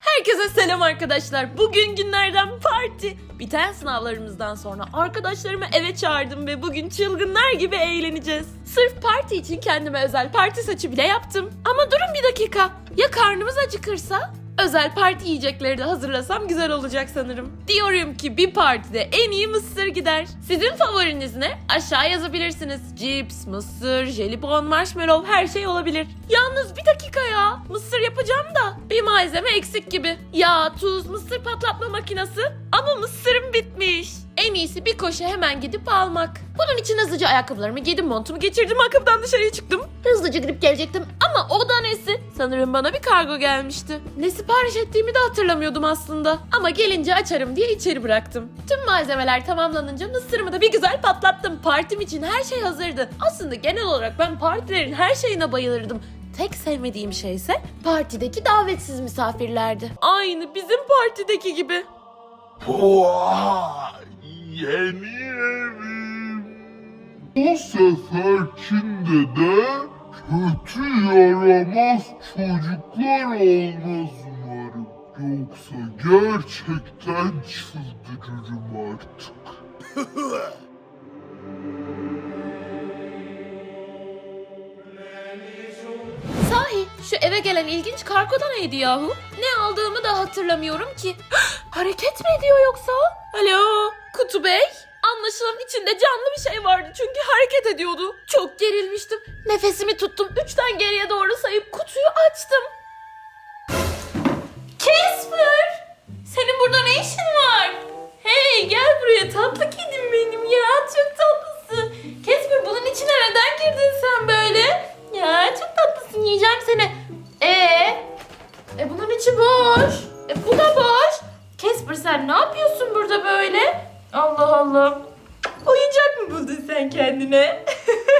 Herkese selam arkadaşlar. Bugün günlerden parti. Biten sınavlarımızdan sonra arkadaşlarımı eve çağırdım ve bugün çılgınlar gibi eğleneceğiz. Sırf parti için kendime özel parti saçı bile yaptım. Ama durun bir dakika. Ya karnımız acıkırsa? Özel parti yiyecekleri de hazırlasam güzel olacak sanırım. Diyorum ki bir partide en iyi mısır gider. Sizin favoriniz ne? Aşağı yazabilirsiniz. Cips, mısır, jelibon, marshmallow her şey olabilir. Yalnız bir dakika ya. Mısır yapacağım da bir malzeme eksik gibi. Yağ, tuz, mısır patlatma makinesi ama mısırım bitmiş. En iyisi bir koşu hemen gidip almak. Bunun için hızlıca ayakkabılarımı giydim, montumu geçirdim, ayakkabıdan dışarıya çıktım. Hızlıca gidip gelecektim ama o da nesi? Sanırım bana bir kargo gelmişti. Ne sipariş ettiğimi de hatırlamıyordum aslında. Ama gelince açarım diye içeri bıraktım. Tüm malzemeler tamamlanınca mısırımı da bir güzel patlattım. Partim için her şey hazırdı. Aslında genel olarak ben partilerin her şeyine bayılırdım. Tek sevmediğim şey ise partideki davetsiz misafirlerdi. Aynı bizim partideki gibi. Yeni evim. Bu seferkinde de kötü yaramaz çocuklar olmaz umarım. Yoksa gerçekten çıldırırım artık. Sahi şu eve gelen ilginç kargo da neydi yahu? Ne aldığımı da hatırlamıyorum ki. Hareket mi ediyor yoksa? Alo Kutu Bey? Anlaşılan içinde canlı bir şey vardı çünkü hareket ediyordu. Çok gerilmiştim. Nefesimi tuttum. Üçten geriye doğru sayıp kutuyu açtım. Casper! Sen ne yapıyorsun burada böyle? Allah Allah. Oyuncak mı buldun sen kendine?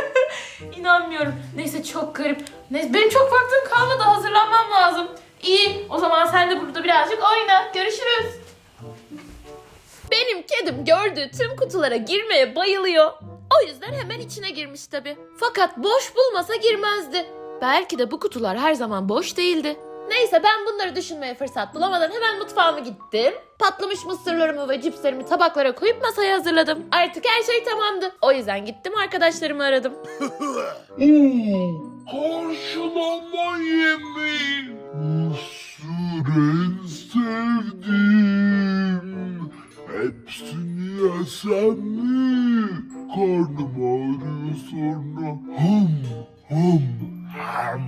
İnanmıyorum. Neyse çok garip. Neyse benim çok vaktim kalmadı hazırlanmam lazım. İyi o zaman sen de burada birazcık oyna. Görüşürüz. Benim kedim gördüğü tüm kutulara girmeye bayılıyor. O yüzden hemen içine girmiş tabi. Fakat boş bulmasa girmezdi. Belki de bu kutular her zaman boş değildi. Neyse ben bunları düşünmeye fırsat bulamadan hemen mutfağıma gittim. Patlamış mısırlarımı ve cipslerimi tabaklara koyup masaya hazırladım. Artık her şey tamamdı. O yüzden gittim arkadaşlarımı aradım. Oo, karşılama yemeği. Mısır en sevdiğim. Hepsini yesem mi? Karnım ağrıyor sonra. Hım hım ham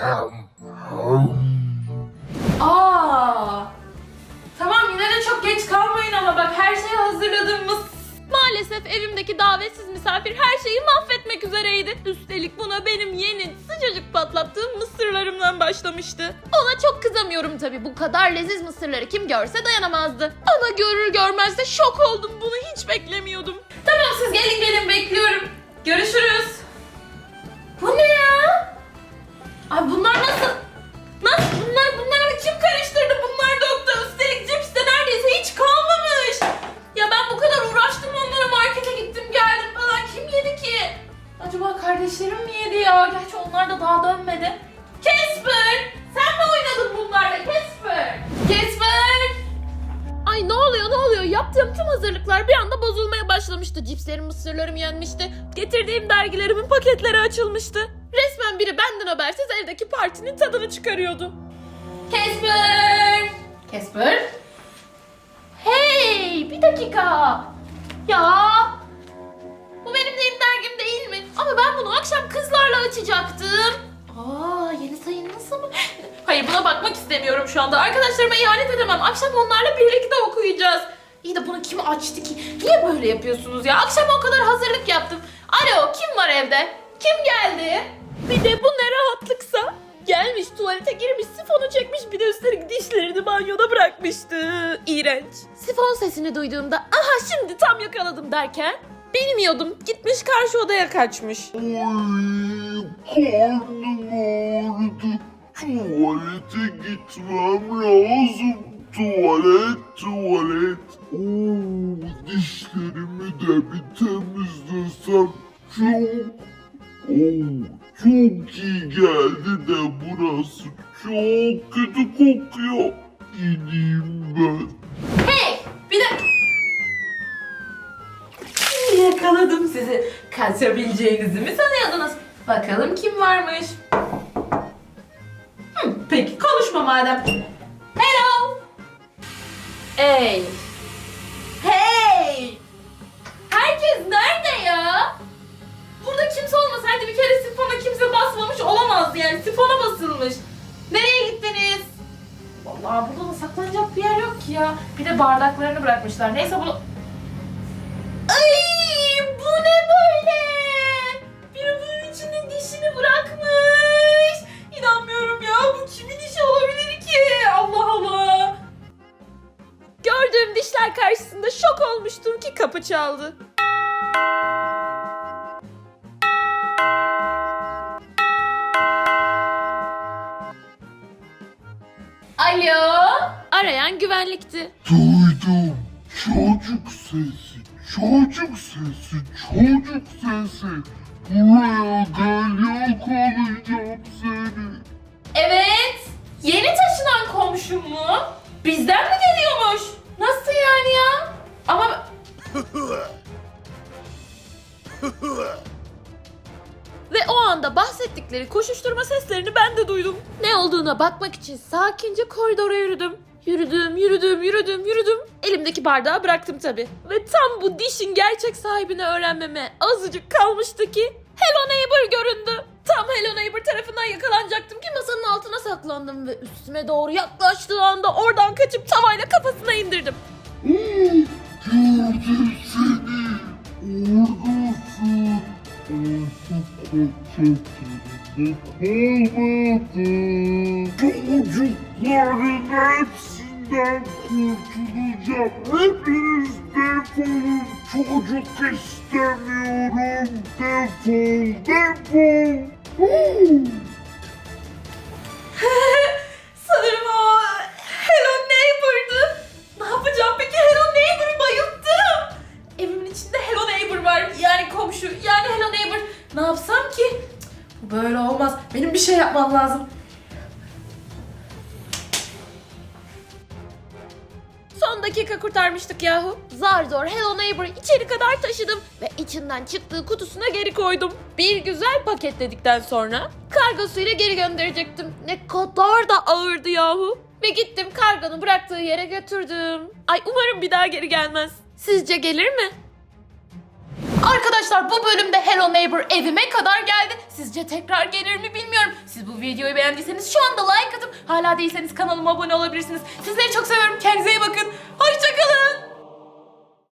ham ham. Çok geç kalmayın ama bak her şeyi hazırladığımız. Maalesef evimdeki davetsiz misafir her şeyi mahvetmek üzereydi. Üstelik buna benim yeni sıcacık patlattığım mısırlarımdan başlamıştı. Ona çok kızamıyorum tabii. Bu kadar leziz mısırları kim görse dayanamazdı. Ama görür görmez de şok oldum. Bunu hiç beklemiyordum. Tamam siz gelin gelin bekliyorum. Görüşürüz. Bu ne ya? Ay bunlar Yaptığım tüm hazırlıklar bir anda bozulmaya başlamıştı. Cipslerim, mısırlarım yenmişti. Getirdiğim dergilerimin paketleri açılmıştı. Resmen biri benden habersiz evdeki partinin tadını çıkarıyordu. Casper! Casper? Hey! Bir dakika! Ya! Bu benim yeni dergim değil mi? Ama ben bunu akşam kızlarla açacaktım. Aa, yeni sayın nasıl mı? Hayır buna bakmak istemiyorum şu anda. Arkadaşlarıma ihanet edemem. Akşam onlarla birlikte okuyacağız. İyi de bunu kim açtı ki? Niye böyle yapıyorsunuz ya? Akşam o kadar hazırlık yaptım. Alo kim var evde? Kim geldi? Bir de bu ne rahatlıksa. Gelmiş tuvalete girmiş sifonu çekmiş bir de üstelik dişlerini banyoda bırakmıştı. İğrenç. Sifon sesini duyduğumda aha şimdi tam yakaladım derken bilmiyordum gitmiş karşı odaya kaçmış. Oy, karnım ağrıdı. Tuvalete gitmem lazım. Tuvalet, tuvalet. Oo, dişlerimi de bir temizlesem çok... Oo, çok iyi geldi de burası çok kötü kokuyor. ineyim ben. Hey! Bir dakika. Yakaladım sizi. Kaçabileceğinizi mi sanıyordunuz? Bakalım kim varmış? Hı, peki konuşma madem. Hey! Hey! Herkes nerede ya? Burada kimse olmasaydı bir kere sifona kimse basmamış olamazdı yani. Sifona basılmış. Nereye gittiniz? Vallahi burada da saklanacak bir yer yok ki ya. Bir de bardaklarını bırakmışlar. Neyse bunu... Ay bu ne böyle? Biri bunun içinde dişini bırakmış. İnanmıyorum ya. Bu kimin dişi olabilir ki? Allah Allah. Gördüğüm dişler karşısında şok olmuştum ki kapı çaldı. Alo? Arayan güvenlikti. Duydum. Çocuk sesi, çocuk sesi, çocuk sesi. Buraya gel yakalayacağım seni. Evet. Yeni taşınan komşum mu? Bizden mi geliyormuş? Nasıl yani ya? Ama... Ve o anda bahsettikleri koşuşturma seslerini ben de duydum. Ne olduğuna bakmak için sakince koridora yürüdüm. Yürüdüm, yürüdüm, yürüdüm, yürüdüm. Elimdeki bardağı bıraktım tabii. Ve tam bu dişin gerçek sahibini öğrenmeme azıcık kalmıştı ki Hello Neighbor göründü. Tam Hello Neighbor tarafından yakalanacaktım ki masanın altına saklandım ve üstüme doğru yaklaştığı anda oradan kaçıp tavayla kafasına indirdim. Gördüm seni. Oradasın. Artık kaçacak yerinde kalmadı. Çocukların hepsinden kurtulacağım. Hepiniz defolun. Çocuk istemiyorum. Defol, defol. Sanırım o Hello Neighbor'dı. Ne yapacağım peki Hello Neighbor'ı bayılttım. Evimin içinde Hello Neighbor var. Yani komşu yani Hello Neighbor. Ne yapsam ki? Bu böyle olmaz. Benim bir şey yapmam lazım. Dakika kurtarmıştık yahu. Zar zor Hello Neighbor'ı içeri kadar taşıdım ve içinden çıktığı kutusuna geri koydum. Bir güzel paketledikten sonra kargosuyla geri gönderecektim. Ne kadar da ağırdı yahu. Ve gittim kargonun bıraktığı yere götürdüm. Ay umarım bir daha geri gelmez. Sizce gelir mi? Arkadaşlar bu bölümde Hello Neighbor evime kadar geldi. Sizce tekrar gelir mi bilmiyorum. Siz bu videoyu beğendiyseniz şu anda like atıp hala değilseniz kanalıma abone olabilirsiniz. Sizleri çok seviyorum. Kendinize iyi bakın. Hoşçakalın.